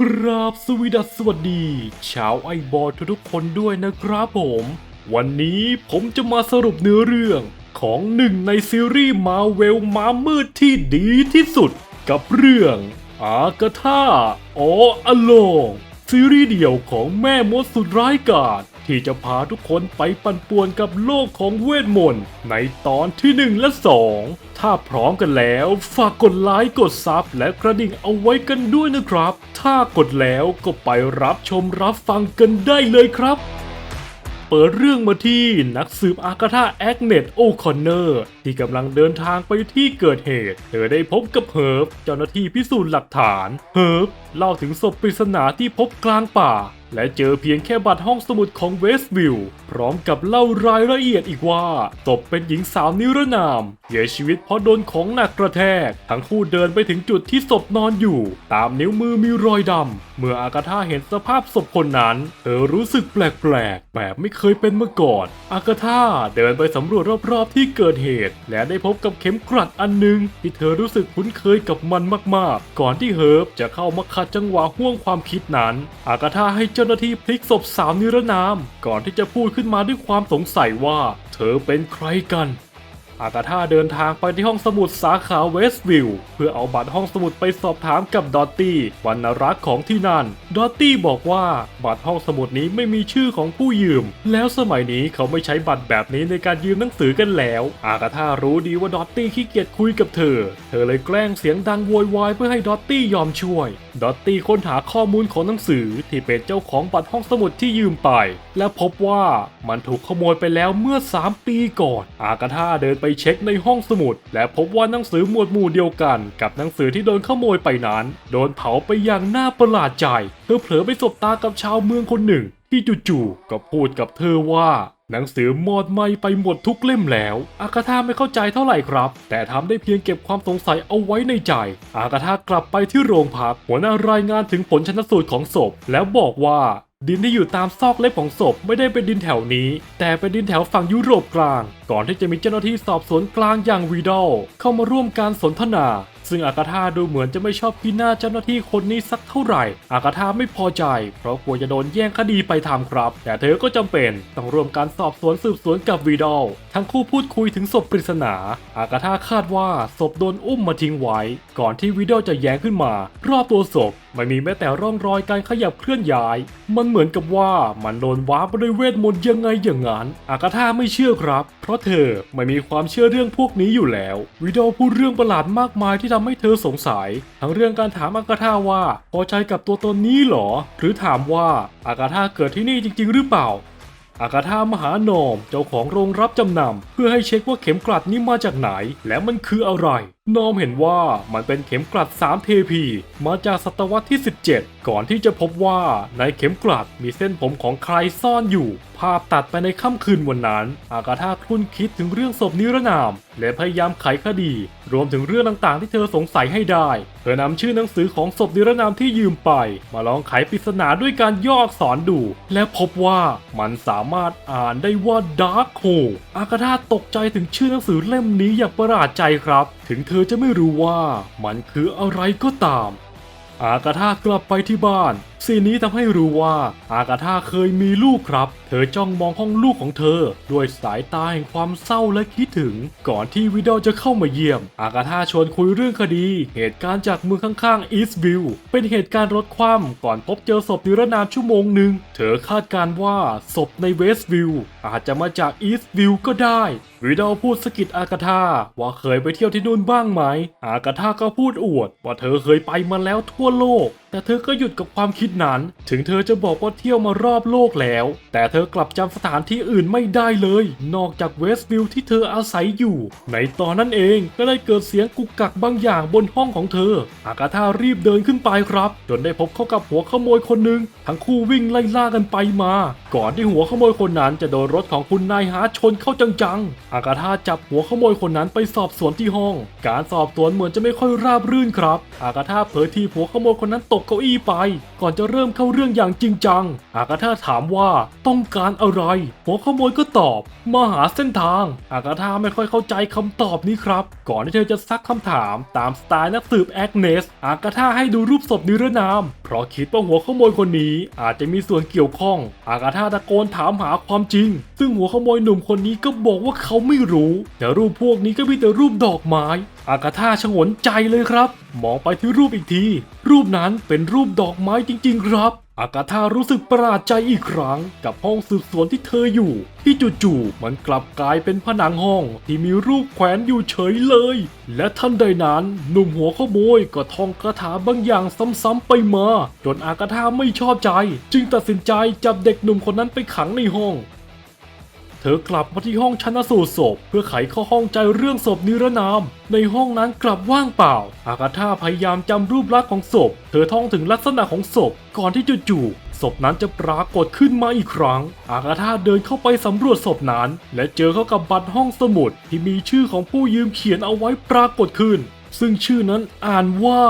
กราบสวีดัสสวัสดี ชาวไอบอลทุกคนด้วยนะครับผม วันนี้ผมจะมาสรุปเนื้อเรื่องของหนึ่งในซีรีส์มาเวลมามืดที่ดีที่สุด กับเรื่องอากาธาออโลงซีรีส์เดี่ยวของแม่มดสุดร้ายกาจ ที่จะพาทุกคนไปปั่นป่วนกับโลกของเวทมนต์ในตอนที่ 1 และ 2 ถ้าพร้อมกันแล้ว ฝากกดไลค์กดซับและกระดิ่งเอาไว้กันด้วยนะครับ ถ้ากดแล้วก็ไปรับชมรับฟังกันได้เลยครับ เปิดเรื่องมาที่นักสืบอากาธาแอกเนตโอคอนเนอร์ที่กำลังเดินทางไปที่เกิดเหตุ เธอได้พบกับเฮิร์บเจ้าหน้าที่พิสูจน์หลักฐาน เฮิร์บเล่าถึงศพปริศนาที่พบกลางป่า และเจอเพียงแค่บัตรห้องสมุดของเวสต์วิลล์พร้อมกับเล่ารายละเอียดอีกว่าศพเป็นหญิงสาวนิรนามเสียชีวิตเพราะโดนของหนักกระแทก ทั้งคู่เดินไปถึงจุดที่ศพนอนอยู่ ตามนิ้วมือมีรอยดำ เมื่ออากาธาเห็นสภาพศพคนนั้น เธอรู้สึกแปลกๆ แบบไม่เคยเป็นมาก่อน อากาธาเดินไปสำรวจรอบๆที่เกิดเหตุ และได้พบกับเข็มกลัดอันหนึ่งที่เธอรู้สึกคุ้นเคยกับมันมากๆ ก่อนที่เฮิร์บจะเข้ามาขัดจังหวะห่วงความคิดนั้น อากาธาให้เจ้า้าหน้าที่พลิกศพสาวนิรนาม ก่อนที่จะพูดขึ้นมาด้วยความสงสัยว่า เธอเป็นใครกัน อากาธาเดินทางไปที่ห้องสมุดสาขาเวสต์วิลล์เพื่อเอาบัตรห้องสมุดไปสอบถามกับดอตตี้วรรณรักษ์ของที่นั่น ดอตตี้บอกว่าบัตรห้องสมุดนี้ไม่มีชื่อของผู้ยืม แล้วสมัยนี้เขาไม่ใช้บัตรแบบนี้ในการยืมหนังสือกันแล้ว อากาธารู้ดีว่าดอตตี้ขี้เกียจคุยกับเธอ เธอเลยแกล้งเสียงดังโวยวายเพื่อให้ดอตตี้ยอมช่วย ดอตตี้ค้นหาข้อมูลของหนังสือที่เป็นเจ้าของบัตรห้องสมุดที่ยืมไป และพบว่ามันถูกขโมยไปแล้วเมื่อ 3 ปีก่อน อากาธาเดินไปเช็คในห้องสมุด และพบว่าหนังสือหมวดหมู่เดียวกัน กับหนังสือที่โดนขโมยไปนั้น โดนเผาไปอย่างน่าประหลาดใจ เธอเผลอไปสบตากับชาวเมืองคนหนึ่ง ที่จู่ๆก็พูดกับเธอว่าหนังสือหมดไหมไปหมดทุกเล่มแล้ว อากาธาไม่เข้าใจเท่าไหร่ครับ แต่ทำได้เพียงเก็บความสงสัยเอาไว้ในใจ อากาธากลับไปที่โรงพักหัวหน้ารายงานถึงผลชนสูตรของศพ แล้วบอกว่า ดินที่อยู่ตามซอกเล็บของศพไม่ได้เป็นดินแถวนี้ แต่เป็นดินแถวฝั่งยุโรปกลาง ก่อนที่จะมีเจ้าหน้าที่สอบสวนกลางอย่างวีดอลเข้ามาร่วมการสนทนา ซึ่งอากาธาดูเหมือนจะไม่ชอบพี่หน้าเจ้าหน้าที่คนนี้สักเท่าไหร่ อากาธาไม่พอใจ เพราะกลัวจะโดนแย่งคดีไปทำครับ แต่เธอก็จำเป็นต้องร่วมการสอบสวนสืบสวนกับวีดอลทั้งคู่พูดคุยถึงศพปริศนา อากาธาคาดว่าศพโดนอุ้มมาทิ้งไว้ ก่อนที่วีดอลจะแย้งขึ้นมา รอบตัวศพ ไม่มีแม้แต่ร่องรอยการขยับเคลื่อนย้าย มันเหมือนกับว่ามันโดนว้าร์ปไปด้วยเวทมนต์ยังไงอย่างนั้น อากาธาไม่เชื่อครับ เพราะเธอไม่มีความเชื่อเรื่องพวกนี้อยู่แล้ว วิดอพูดเรื่องประหลาดมากมายที่ทำให้เธอสงสัย ทั้งเรื่องการถามอากาธาว่าพอใจกับตัวตนนี้หรอ หรือถามว่าอากาธาเกิดที่นี่จริง ๆ หรือเปล่าอากาธามหานอมเจ้าของโรงรับจำนำเพื่อให้เช็คว่าเข็มกลัดนี้มาจากไหน และมันคืออะไรนอมเห็นว่ามันเป็นเข็มกลัด3เทพีมาจากศตวรรษที่ 17 ก่อนที่จะพบว่าในเข็มกลัดมีเส้นผมของใครซ่อนอยู่ ภาพตัดไปในค่ำคืนวันนั้น อากาธาคลุ่นคิดถึงเรื่องศพนิรนาม และพยายามไขคดี รวมถึงเรื่องต่างๆที่เธอสงสัยให้ได้ เธอนำชื่อหนังสือของศพนิรนามที่ยืมไป มาลองไขปริศนาด้วยการย่ออักษรดู และพบว่ามันสามารถอ่านได้ว่า Dark Hole อากาธาตกใจถึงชื่อหนังสือเล่มนี้อย่างประหลาดใจครับ ถึงเธธอจะไม่รู้ว่ามันคืออะไรก็ตาม อากาธากลับไปที่บ้าน ซีนนี้ทำให้รู้ว่าอากาธาเคยมีลูกครับ เธอจ้องมองห้องลูกของเธอ ด้วยสายตาแห่งความเศร้าและคิดถึง ก่อนที่วิดอลจะเข้ามาเยี่ยม อากาธาชวนคุยเรื่องคดี เหตุการณ์จากเมืองข้างๆอีสต์วิลเป็นเหตุการณ์รถคว่ำก่อนพบเจอศพนิรนามชั่วโมงหนึ่ง เธอคาดการณ์ว่าศพในเวสต์วิลอาจจะมาจากอีสต์วิลก็ได้วิดอลพูดสะกิดอากาธาว่าเคยไปเที่ยวที่นู่นบ้างไหม อากาธาก็พูดอวด ว่าเธอเคยไปมาแล้วทั่วโลก แต่เธอก็หยุดกับความคิดนั้น ถึงเธอจะบอกว่าเที่ยวมารอบโลกแล้ว แต่เธอกลับจำสถานที่อื่นไม่ได้เลย นอกจากเวสต์วิลล์ที่เธออาศัยอยู่ ในตอนนั้นเองก็ได้เกิดเสียงกุกกักบางอย่างบนห้องของเธอ อากาธารีบเดินขึ้นไปครับ จนได้พบเข้ากับหัวขโมยคนหนึ่งทั้งคู่วิ่งไล่ล่ากันไปมา ก่อนที่หัวขโมยคนนั้นจะโดนรถของคุณนายฮาร์ทชนเข้าจังๆ อากาธาจับหัวขโมยคนนั้นไปสอบสวนที่ห้อง การสอบสวนเหมือนจะไม่ค่อยราบรื่นครับ อากาธาเผยทีหัวขโมยคนนั้นตกเก้าอี้ไป ก่อนจะเริ่มเข้าเรื่องอย่างจริงจัง อากาธาถามว่าต้องการอะไร หัวขโมยก็ตอบ มาหาเส้นทาง อากาธาไม่ค่อยเข้าใจคำตอบนี้ครับ ก่อนที่เธอจะซักคำถามตามสไตล์นักสืบแอกเนส อากาธาให้ดูรูปศพนิรนาม เพราะคิดว่าหัวขโมยคนนี้อาจจะมีส่วนเกี่ยวข้อง อากาธาตะโกนถามหาความจริง ซึ่งหัวขโมยหนุ่มคนนี้ก็บอกว่าเขาไม่รู้ แต่รูปพวกนี้ก็มีแต่รูปดอกไม้ อากาธาชงนใจเลยครับ มองไปที่รูปอีกที รูปนั้นเป็นรูปดอกไม้จริง ๆ ครับ อากาธารู้สึกประหลาดใจอีกครั้ง กับห้องสืบสวนที่เธออยู่ ที่จู่ๆมันกลับกลายเป็นผนังห้องที่มีรูปแขวนอยู่เฉยเลย และทันใดนั้นหนุ่มหัวขโมยก็ท่องคาถาบางอย่างซ้ำๆไปมา จนอากาธาไม่ชอบใจ จึงตัดสินใจจับเด็กหนุ่มคนนั้นไปขังในห้อง เธอกลับมาที่ห้องชันสูตรศพ เพื่อไขข้อข้องใจเรื่องศพนิรนาม ในห้องนั้นกลับว่างเปล่า อากาธาพยายามจำรูปลักษณ์ของศพ เธอท่องถึงลักษณะของศพ ก่อนที่จู่ๆศพนั้นจะปรากฏขึ้นมาอีกครั้ง อากาธาเดินเข้าไปสำรวจศพนั้น และเจอเข้ากับบัตรห้องสมุดที่มีชื่อของผู้ยืมเขียนเอาไว้ปรากฏขึ้น ซึ่งชื่อนั้นอ่านว่า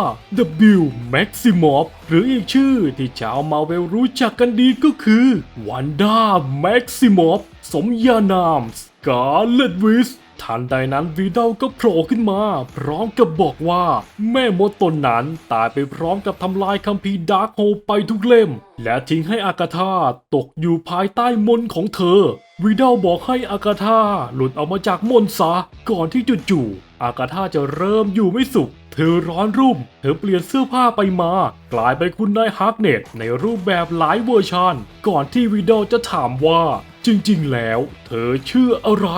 W Maximoff หรืออีกชื่อที่ชาวมาเวลรู้จักกันดีก็คือ Wanda Maximoff สมญานาม Scarlet Witch ทันใดนั้นวีดาก็โผล่ขึ้นมา พร้อมกับบอกว่า แม่มดตนนั้นตายไปพร้อมกับทำลายคัมภีร์ดาร์คโฮไปทุกเล่ม และทิ้งให้อากาธาตกอยู่ภายใต้มนต์ของเธอวีดาบอกให้อากาธาหลุดออกมาจากมนต์ซะ ก่อนที่จู่ๆอากาธาจะเริ่มอยู่ไม่สุข เธอร้อนรุ่ม เธอเปลี่ยนเสื้อผ้าไปมา กลายเป็นคุณนายฮาร์กเน็ตในรูปแบบหลายเวอร์ชันก่อนที่วีดาจะถามว่า จริงๆ แล้ว เธอชื่ออะไร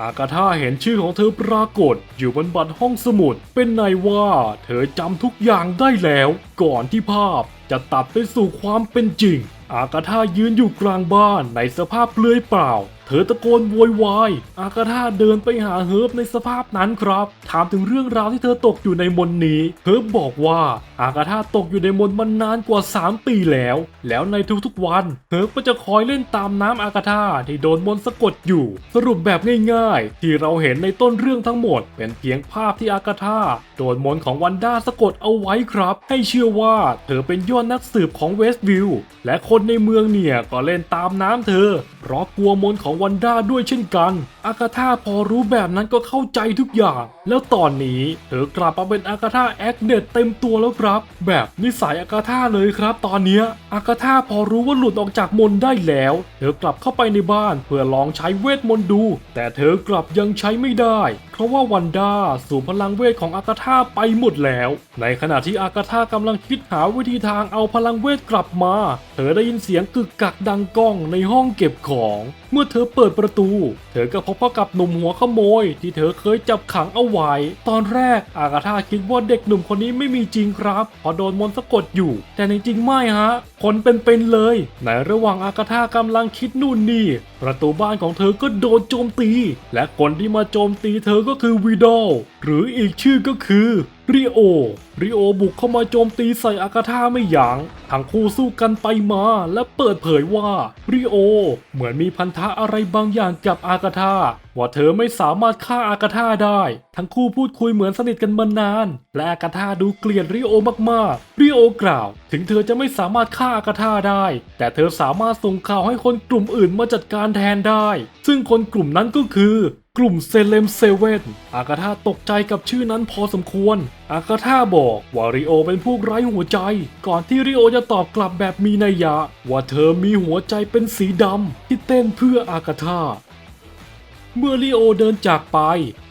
อากาธาเห็นชื่อของเธอปรากฏ อยู่บนบัตรห้องสมุด เป็นนายว่า เธอจำทุกอย่างได้แล้ว ก่อนที่ภาพจะตัดไปสู่ความเป็นจริง อากาธายืนอยู่กลางบ้านในสภาพเปลือยเปล่า เธอตะโกนโวยวาย อากาธาเดินไปหาเฮิร์บในสภาพนั้นครับ ถามถึงเรื่องราวที่เธอตกอยู่ในมนนี้ เฮิร์บบอกว่า อากาธาตกอยู่ในมนมานานกว่า 3 ปีแล้ว แล้วในทุกๆวัน เฮิร์บก็จะคอยเล่นตามน้ำอากาธาที่โดนมนสะกดอยู่ สรุปแบบง่ายๆ ที่เราเห็นในต้นเรื่องทั้งหมด เป็นเพียงภาพที่อากาธาโดนมนของวันด้าสะกดเอาไว้ครับ ให้เชื่อว่าเธอเป็นยอดนักสืบของเวสต์วิวและคนในเมืองเนี่ยก็เล่นตามน้ำเธอ เพราะกลัวมนของวันด้าด้วยเช่นกันอากาธาพอรู้แบบนั้นก็เข้าใจทุกอย่าง แล้วตอนนี้เธอกลับมาเป็นอากาธาแอคเนตเต็มตัวแล้วครับ แบบนิสัยอากาธาเลยครับ ตอนนี้อากาธาพอรู้ว่าหลุดออกจากมนได้แล้ว เธอกลับเข้าไปในบ้านเพื่อลองใช้เวทมนต์ดู แต่เธอกลับยังใช้ไม่ได้ ราะว่าวันด้าสูบพลังเวทของอากาธาไปหมดแล้ว ในขณะที่อากาธากำลังคิดหาวิธีทางเอาพลังเวทกลับมา เธอได้ยินเสียงกึกกักดังก้องในห้องเก็บของ เมื่อเธอเปิดประตู เธอก็พบกับหนุ่มหัวขโมย ที่เธอเคยจับขังเอาไว้ ตอนแรกอากาธาคิดว่าเด็กหนุ่มคนนี้ไม่มีจริงครับเพอโดนมนต์สะกดอยู่ แต่ในจริงไม่ฮะ คนเป็นๆเลย ในระหว่างอากาธากำลังคิดนู่นนี่ ประตูบ้านของเธอก็โดนโจมตี และคนที่มาโจมตีเธอก็ก็คือวีดอลหรืออีกชื่อก็คือ ริโอ ริโอบุกเข้ามาโจมตีใส่อากาธาไม่หยัง้งทั้งคู่สู้กันไปมาและเปิดเผยว่า ริโอ เหมือนมีพันธะอะไรบางอย่างกับอากาธาว่าเธอไม่สามารถฆ่าอากาธาได้ ทั้งคู่พูดคุยเหมือนสนิทกันมานาน และอากาธาดูเกลียดริโอมากๆ ริโอกล่าว ถึงเธอจะไม่สามารถฆ่าอากาธาได้ แต่เธอสามารถส่งข่าวให้คนกลุ่มอื่นมาจัดการแทนได้ ซึ่งคนกลุ่มนั้นก็คือกลุ่มเซเลมเซเว่นอากาธาตกใจกับชื่อนั้นพอสมควร อากาธาบอกว่าริโอเป็นผู้ไร้หัวใจ ก่อนที่ริโอจะตอบกลับแบบมีนัยยะ ว่าเธอมีหัวใจเป็นสีดำที่เต้นเพื่ออากาธา เมื่อลีโอเดินจากไป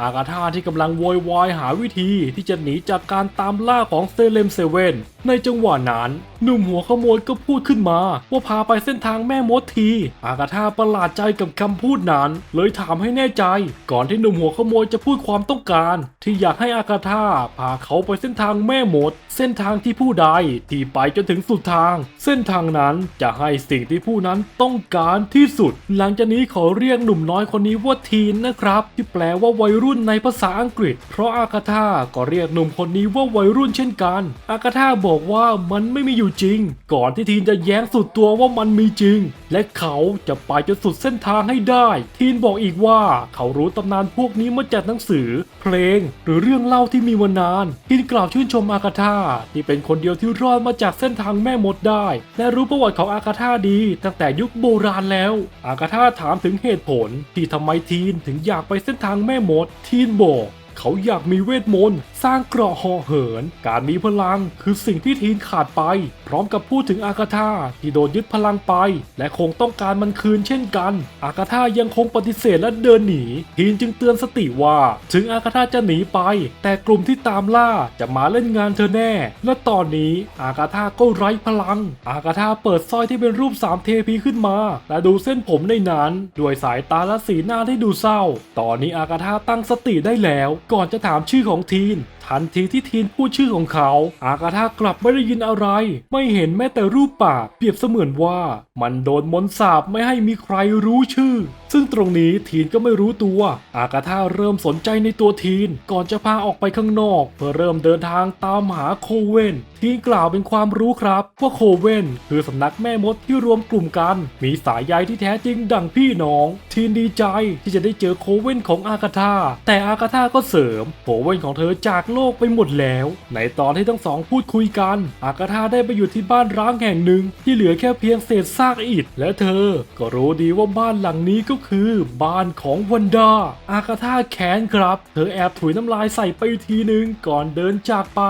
อากาธาที่กำลังโวยวายหาวิธีที่จะหนีจากการตามล่าของเซเลมเซเว่นในจังหวะนั้นหนุ่มหัวขโมยก็พูดขึ้นมา ว่าพาไปเส้นทางแม่มดที อากาธาประหลาดใจกับคำพูดนั้น เลยถามให้แน่ใจ ก่อนที่หนุ่มหัวขโมยจะพูดความต้องการ ที่อยากให้อากาธาพาเขาไปเส้นทางแม่มด เส้นทางที่ผู้ใดที่ไปจนถึงสุดทาง เส้นทางนั้นจะให้สิ่งที่ผู้นั้นต้องการที่สุด หลังจากนี้ขอเรียกหนุ่มน้อยคนนี้ว่าทีนนะครับ ที่แปลว่าวัยรุ่นในภาษาอังกฤษ เพราะอากาธาก็เรียกหนุ่มคนนี้ว่าวัยรุ่นเช่นกัน อากาธาบอกว่ามันไม่มีอยู่จริง ก่อนที่ทีนจะแย้งสุดตัวว่ามันมีจริง และเขาจะไปจนสุดเส้นทางให้ได้ ทีนบอกอีกว่าเขารู้ตำนานพวกนี้มาจากหนังสือ เพลง หรือเรื่องเล่าที่มีมานาน ทีนกล่าวชื่นชมอากาธาที่เป็นคนเดียวที่รอดมาจากเส้นทางแม่มดได้ และรู้ประวัติของอากาธาดี ตั้งแต่ยุคโบราณแล้ว อากาธาถามถึงเหตุผลที่ทำไมทีนถึงอยากไปเส้นทางแม่มดทีนบอก เขาอยากมีเวทมนต์ สร้างเกราะห่อเหิน การมีพลังคือสิ่งที่ทีนขาดไป พร้อมกับพูดถึงอากาธาที่โดนยึดพลังไป และคงต้องการมันคืนเช่นกัน อากาธายังคงปฏิเสธและเดินหนี ทีนจึงเตือนสติว่า ถึงอากาธาจะหนีไป แต่กลุ่มที่ตามล่าจะมาเล่นงานเธอแน่ และตอนนี้อากาธาก็ไร้พลัง อากาธาเปิดสร้อยที่เป็นรูปสามเทพีขึ้นมา และดูเส้นผมในนั้น ด้วยสายตาและสีหน้าที่ดูเศร้า ตอนนี้อากาธาตั้งสติได้แล้วก่อนจะถามชื่อของทีน ทันทีที่ทีนพูดชื่อของเขา อากาธากลับไม่ได้ยินอะไร ไม่เห็นแม้แต่รูปปาก เปรียบเสมือนว่ามันโดนมนต์สาบไม่ให้มีใครรู้ชื่อ ซึ่งตรงนี้ทีนก็ไม่รู้ตัว อากาธาเริ่มสนใจในตัวทีน ก่อนจะพาออกไปข้างนอก เพื่อเริ่มเดินทางตามหาโคเวนทีนกล่าวเป็นความรู้ครับว่าโคเวนคือสำนักแม่มดที่รวมกลุ่มกัน มีสายใยที่แท้จริงดังพี่น้อง ทีนดีใจที่จะได้เจอโคเวนของอากาธาแต่อากาธาก็เสริมโคเวนของเธอจากโลกไปหมดแล้ว ในตอนที่ทั้งสองพูดคุยกัน อากาธาได้ไปอยู่ที่บ้านร้างแห่งหนึ่ง ที่เหลือแค่เพียงเศษซากอิฐ และเธอก็รู้ดีว่าบ้านหลังนี้ก็คือบ้านของวันดา อากาธาแขนครับ เธอแอบถุยน้ำลายใส่ไปทีหนึ่งก่อนเดินจากไป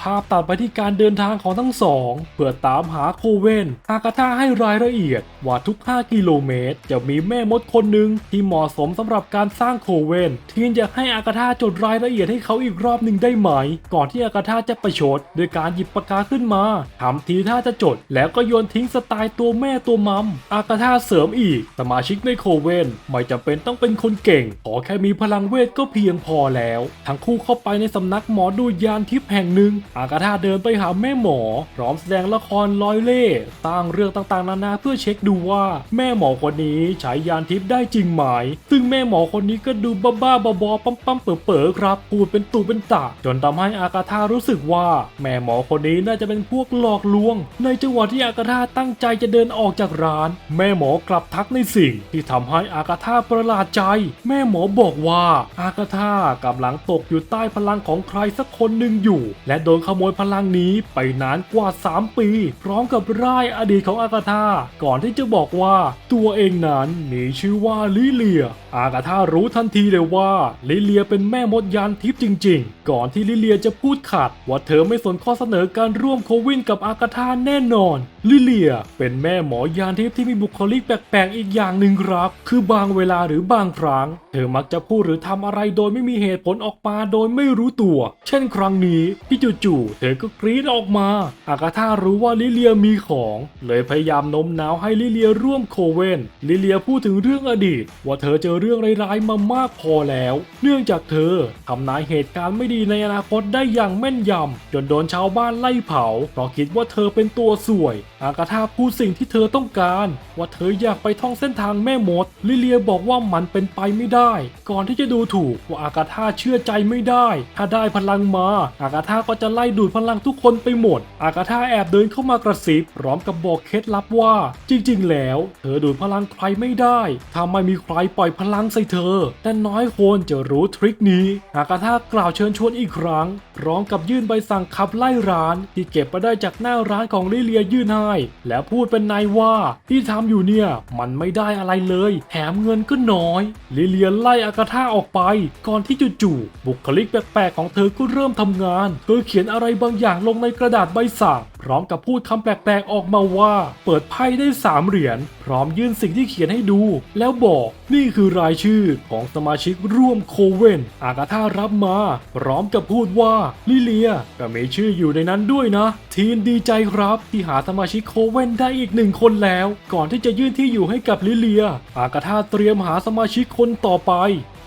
ภาพตัดไปที่การเดินทางของทั้งสอง เพื่อตามหาโคเวนอากาธาให้รายละเอียด ว่าทุก 5 กิโลเมตร จะมีแม่มดคนหนึ่งที่เหมาะสมสำหรับการสร้างโคเวนทีนอยากให้อากาธาจดรายละเอียดให้เขาอีกรอบหนึ่งได้ไหม ก่อนที่อากาธาจะประชดโดยการหยิบปากกาขึ้นมาทำทีท่าจะจด แล้วก็โยนทิ้งสไตล์ตัวแม่ตัวมัมอากาธาเสริมอีก สมาชิกในโคเวนไม่จำเป็นต้องเป็นคนเก่ง ขอแค่มีพลังเวทก็เพียงพอแล้ว ทั้งคู่เข้าไปในสำนักหมอดูยานทิพย์แห่งหนึ่งอากาธาเดินไปหาแม่หมอ พร้อมแสดงละครลอยเล่ห์สร้งเรื่องต่างๆ นานาเพื่อเช็คดูว่า แม่หมอคนนี้ใช้ยานทิพย์ได้จริงไหม ซึ่งแม่หมอคนนี้ก็ดูบ้าๆบอๆปั๊มๆเป๋อๆครับพูดเป็นตูเป็นตะจนทำให้อากาธารู้สึกว่า แม่หมอคนนี้น่าจะเป็นพวกหลอกลวง ในจังหวะที่อากาธาตั้งใจจะเดินออกจากร้าน แม่หมอกลับทักในสิ่ง ที่ทำให้อากาธาประหลาดใจ แม่หมอบอกว่า อากาธากำลังตกอยู่ใต้พลังของใครสักคนหนึ่งอยู่ และโดนขโมยพลังนี้ไปนานกว่า 3 ปี พร้อมกับร่ายอดีตของอากาธาก่อนที่จะบอกว่าตัวเองนั้นมีชื่อว่าลิเลีย อากาธารู้ทันทีเลยว่าลิเลียเป็นแม่มดยานทิพย์จริง ๆ ก่อนที่ลิเลียจะพูดขัด ว่าเธอไม่สนข้อเสนอการร่วมโควินกับอากาธาแน่นอน ลิเลียเป็นแม่หมอยานทิพย์ที่มีบุคลิกแปลกๆอีกอย่างหนึ่งครับ คือบางเวลาหรือบางครั้ง เธอมักจะพูดหรือทำอะไรโดยไม่มีเหตุผลออกมาโดยไม่รู้ตัว เช่นครั้งนี้ที่จู่ๆเธอก็กรีดออกมาอากาธารู้ว่าลิเลียมีของ เลยพยายามโน้มน้าวให้ลิเลียร่วมโคเวนลิเลียพูดถึงเรื่องอดีต ว่าเธอเจอเรื่องร้ายๆมามากพอแล้ว เนื่องจากเธอทำนายเหตุการณ์ไม่ดีในอนาคตได้อย่างแม่นยำจนโดนชาวบ้านไล่เผา เพราะคิดว่าเธอเป็นตัวสวย อากาธาพูดสิ่งที่เธอต้องการ ว่าเธออยากไปท่องเส้นทางแม่มด ลิเลียบอกว่ามันเป็นไปไม่ได้ ก่อนที่จะดูถูกว่าอากาธาเชื่อใจไม่ได้ ถ้าได้พลังมา อากาธาก็จะไล่ดูดพลังทุกคนไปหมด อากาธาแอบเดินเข้ามากระซิบพร้อมกับบอกเคล็ดลับว่า จริง ๆ แล้ว เธอดูดพลังใครไม่ได้ถ้าไม่มีใครปล่อยพลังใส่เธอ แต่น้อยคนจะรู้ทริคนี้ อากาธากล่าวเชิญชวนอีกครั้ง พร้อมกับยื่นใบสั่งขับไล่ร้าน ที่เก็บมาได้จากหน้าร้านของลิเลียยื่นให้แล้วพูดเป็นนายว่าที่ทำอยู่เนี่ยมันไม่ได้อะไรเลย แถมเงินก็น้อย ลิเลียไล่อากาธาออกไป ก่อนที่จู่ๆบุคลิกแปลกๆของเธอก็เริ่มทำงานเธอเขียนียนอะไรบางอย่างลงในกระดาษใบสั่งพร้อมกับพูดคำแปลกๆออกมาว่า เปิดไพ่ได้สามเหรียญ พร้อมยื่นสิ่งที่เขียนให้ดู แล้วบอกนี่คือรายชื่อของสมาชิกร่วมโคเวนอากาธารับมา พร้อมกับพูดว่าลิเลียก็มีชื่ออยู่ในนั้นด้วยนะ ทีนดีใจครับ ที่หาสมาชิกโคเวนได้อีกหนึ่งคนแล้ว ก่อนที่จะยื่นที่อยู่ให้กับลิเลีย อากาธาเตรียมหาสมาชิกคนต่อไป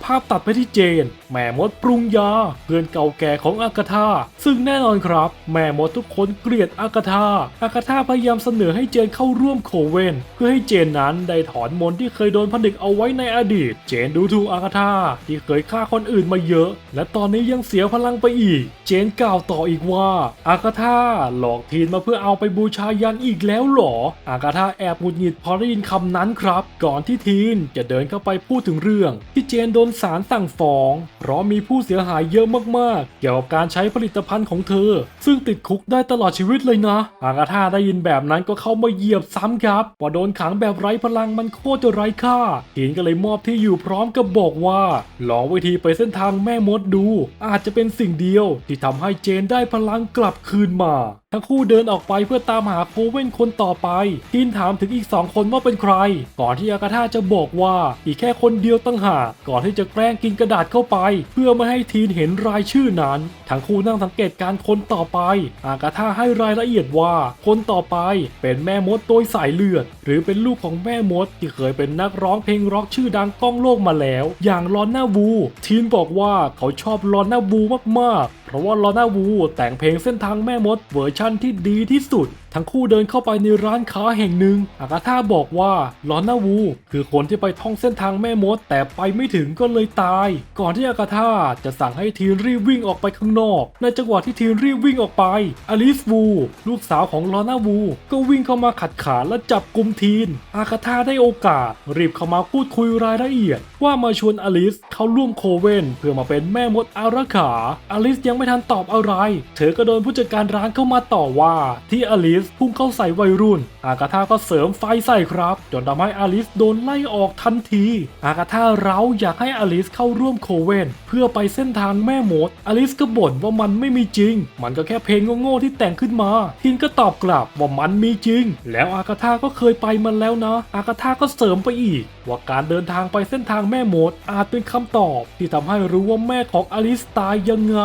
ภาพตัดไปที่เจน แม่มดปรุงยา เพื่อนเก่าแก่ของอากาธาซึ่งแน่นอนครับ แม่มดทุกคนเกลียดอากาธาอากาธาพยายามเสนอให้เจนเข้าร่วมโคเวน เพื่อให้เจนนั้นได้ถอนมนต์ที่เคยโดนผนึกเอาไว้ในอดีต เจนดูถูกอากาธาที่เคยฆ่าคนอื่นมาเยอะ และตอนนี้ยังเสียพลังไปอีก เจนกล่าวต่ออีกว่า อากาธาหลอกทีนมาเพื่อเอาไปบูชายันอีกแล้วหรอ อากาธาแอบหงุดหงิดพอได้ยินคำนั้นครับ ก่อนที่ทีนจะเดินเข้าไปพูดถึงเรื่อง ที่เจนโดนศาลสั่งฟ้อง เพราะมีผู้เสียหายเยอะมากๆ เกี่ยวกับการใช้ผลิตภัณฑ์ของเธอ ซึ่งติดคุกได้ตลอดชีวิตเลยนะอากาธาได้ยินแบบนั้นก็เข้ามาเหยียบซ้ำครับว่าโดนขังแบบไร้พลังมันโคตรจะไร้ค่าทีนก็เลยมอบที่อยู่พร้อมกับบอกว่าลองวิธีไปเส้นทางแม่มดดู อาจจะเป็นสิ่งเดียวที่ทำให้เจนได้พลังกลับคืนมา ทั้งคู่เดินออกไปเพื่อตามหาโคเว่นคนต่อไปทีนถามถึงอีกสองคนว่าเป็นใคร ก่อนที่อากาธาจะบอกว่าอีกแค่คนเดียวตั้งหากก่อนที่จะแกล้งกินกระดาษเข้าไป เพื่อไม่ให้ทีนเห็นรายชื่อนั้น ทั้งคู่นั่งสังเกตการ์คนต่อไป อากาธาให้รายละเอียดว่าคนต่อไปเป็นแม่มดโดยสายเลือด หรือเป็นลูกของแม่มดที่เคยเป็นนักร้องเพลงร็อกชื่อดังก้องโลกมาแล้ว อย่างลอนน่าวูทีนบอกว่าเขาชอบลอนน่าวูมากๆ เพราะว่าลอน่าวูแต่งเพลงเส้นทางแม่มดเวอร์ชั่นที่ดีที่สุด ทั้งคู่เดินเข้าไปในร้านค้าแห่งหนึ่ง อากาธาบอกว่าลอน่าวู คือคนที่ไปท่องเส้นทางแม่มด แต่ไปไม่ถึงก็เลยตาย ก่อนที่อากาธาจะสั่งให้ทีนรีบวิ่งออกไปข้างนอก ในจังหวะที่ทีนรีบวิ่งออกไป อลิสวู ลูกสาวของลอน่าวู ก็วิ่งเข้ามาขัดขาและจับกลุ่มทีน อากาธาได้โอกาส รีบเข้ามาพูดคุยรายละเอียด ว่ามาชวนอลิสเข้าร่วมโคเวนเพื่อมาเป็นแม่มดอารักขา อลิสยังไม่ทันตอบอะไร เธอก็โดนผู้จัดการร้านเข้ามาต่อว่าที่อลิสพุ่งเข้าใส่วัยรุ่น อากาธาก็เสริมไฟใส่ครับ จนทำให้อลิสโดนไล่ออกทันที อากาธาเราอยากให้อลิสเข้าร่วมโคเวนเพื่อไปเส้นทางแม่มด อลิสก็บ่นว่ามันไม่มีจริง มันก็แค่เพลงโง่ๆที่แต่งขึ้นมา ทินก็ตอบกลับว่ามันมีจริง แล้วอากาธาก็เคยไปมันแล้วนะ อากาธาก็เสริมไปอีก ว่าการเดินทางไปเส้นทางแม่มดอาจเป็นคำตอบ ที่ทำให้รู้ว่าแม่ของอลิสตายยังไง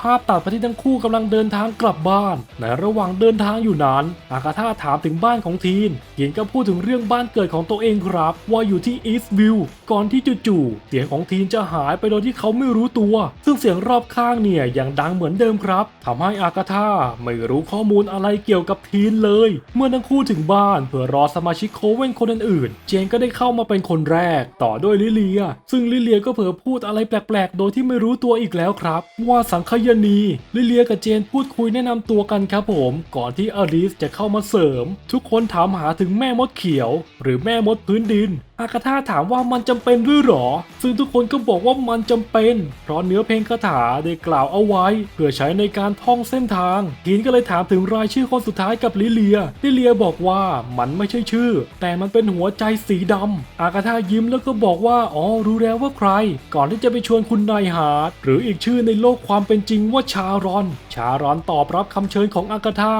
ภาพตัดไปที่ทั้งคู่กำลังเดินทางกลับบ้าน ในระหว่างเดินทางอยู่นั้น อากาธาถามถึงบ้านของทีนทีนก็พูดถึงเรื่องบ้านเกิดของตัวเองครับ ว่าอยู่ที่อีสต์วิวก่อนที่จู่ๆเสียงของทีนจะหายไปโดยที่เขาไม่รู้ตัว ซึ่งเสียงรอบข้างเนี่ยยังดังเหมือนเดิมครับทำให้อากาธาไม่รู้ข้อมูลอะไรเกี่ยวกับทีนเลย เมื่อทั้งคู่ถึงบ้านเพื่อรอสมาชิกโคเว่นคนอื่นๆเจนก็ได้เข้ามาเป็นคนแรก ต่อด้วยลิเลีย ซึ่งลิเลียก็เผลอพูดอะไรแปลกๆ โดยที่ไม่รู้ตัวอีกแล้วครับ ว่าสังคยนีลิเลียกับเจนพูดคุยแนะนำตัวกันครับผม ก่อนที่อลิสจะเข้ามาเสริม ทุกคนถามหาถึงแม่มดเขียว หรือแม่มดพื้นดิน อากาธาถามว่ามันจำเป็นด้วยหรอ ซึ่งทุกคนก็บอกว่ามันจำเป็น เพราะเนื้อเพลงคาถาได้กล่าวเอาไว้ เพื่อใช้ในการท่องเส้นทางกินก็เลยถามถึงรายชื่อคนสุดท้ายกับลิเลีย ลิเลียบอกว่ามันไม่ใช่ชื่อ แต่มันเป็นหัวใจสีดำอากาธายิ้มแล้วก็บอกว่าอ๋อรู้แล้วว่าใคร ก่อนที่จะไปชวนคุณนายฮาดหรืออีกชื่อในโลกความเป็นจริงว่าชารอน ชารอนตอบรับคำเชิญของอากาธา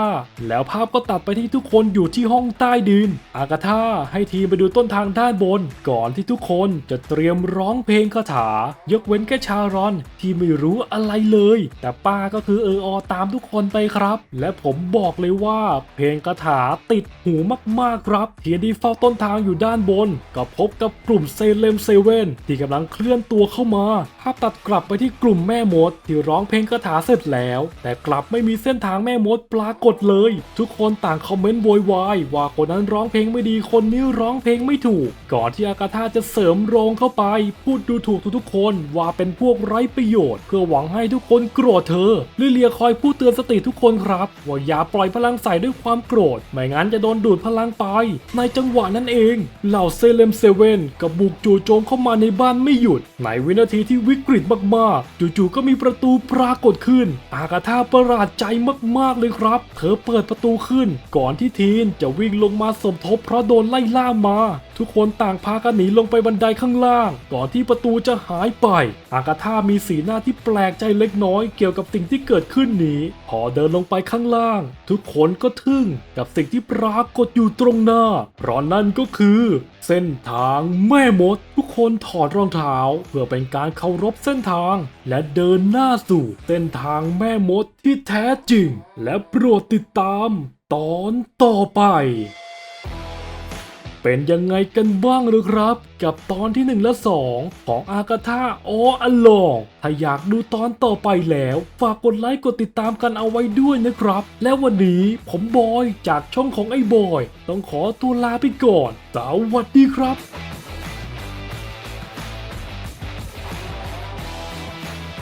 แล้วภาพก็ตัดไปที่ทุกคนอยู่ที่ห้องใต้ดิน อากาธาให้ทีมไปดูต้นทางด้านบนก่อนที่ทุกคนจะเตรียมร้องเพลงคาถา ยกเว้นแค่ชารอนที่ไม่รู้อะไรเลย แต่ป้าก็คือเอออตามทุกคนไปครับ และผมบอกเลยว่าเพลงคาถาติดหูมากๆครับเทียดีเฝ้าต้นทางอยู่ด้านบน ก็พบกับกลุ่มเซเลมเซเว่นที่กำลังเคลื่อนตัวเข้ามาภาพตัดกลับไปที่กลุ่มแม่มด ที่ร้องเพลงคาถาเสร็จแล้ว แต่กลับไม่มีเส้นทางแม่มดปรากฏเลย ทุกคนต่างคอมเมนต์โวยวายว่าคนนั้นร้องเพลงไม่ดีคนนี้ร้องเพลงไม่ถูกก่่อนที่อากาธาจะเสริมโรงเข้าไป พูดดูถูกทุกๆคนว่าเป็นพวกไร้ประโยชน์ เพื่อหวังให้ทุกคนโกรธเธอลิเลียคอยพูดเตือนสติทุกคนครับว่าอย่าปล่อยพลังใส่ด้วยความโกรธ ไม่งั้นจะโดนดูดพลังไป ในจังหวะนั้นเอง เหล่าเซเลมเซเว่นกับบุกจู่โจมเข้ามาในบ้านไม่หยุด ในวินาทีที่วิกฤตมากๆ จู่ๆก็มีประตูปรากฏขึ้น อากาธาประหลาดใจมากๆเลยครับ เธอเปิดประตูขึ้น ก่อนที่ทีนจะวิ่งลงมาสมทบเพราะโดนไล่ล่ามา ทุกคนต่างพากันหนีลงไปบันไดข้างล่าง ก่อนที่ประตูจะหายไป อากาธามีสีหน้าที่แปลกใจเล็กน้อยเกี่ยวกับสิ่งที่เกิดขึ้นนี้ พอเดินลงไปข้างล่าง ทุกคนก็ทึ่งกับสิ่งที่ปรากฏอยู่ตรงหน้า เพราะนั่นก็คือ เส้นทางแม่มด ทุกคนถอดรองเท้า เพื่อเป็นการเคารพเส้นทาง และเดินหน้าสู่เส้นทางแม่มดที่แท้จริง และโปรดติดตาม ตอนต่อไป เป็นยังไงกันบ้างหรือครับ กับตอนที่ 1 และ 2 ของอากาธาออลองถ้าอยากดูตอนต่อไปแล้ว ฝากกดไลค์กดติดตามกันเอาไว้ด้วยนะครับ และวันนี้ผมบอยจากช่องของไอ้บอย ต้องขอตัวลาไปก่อน สวัสดีครับ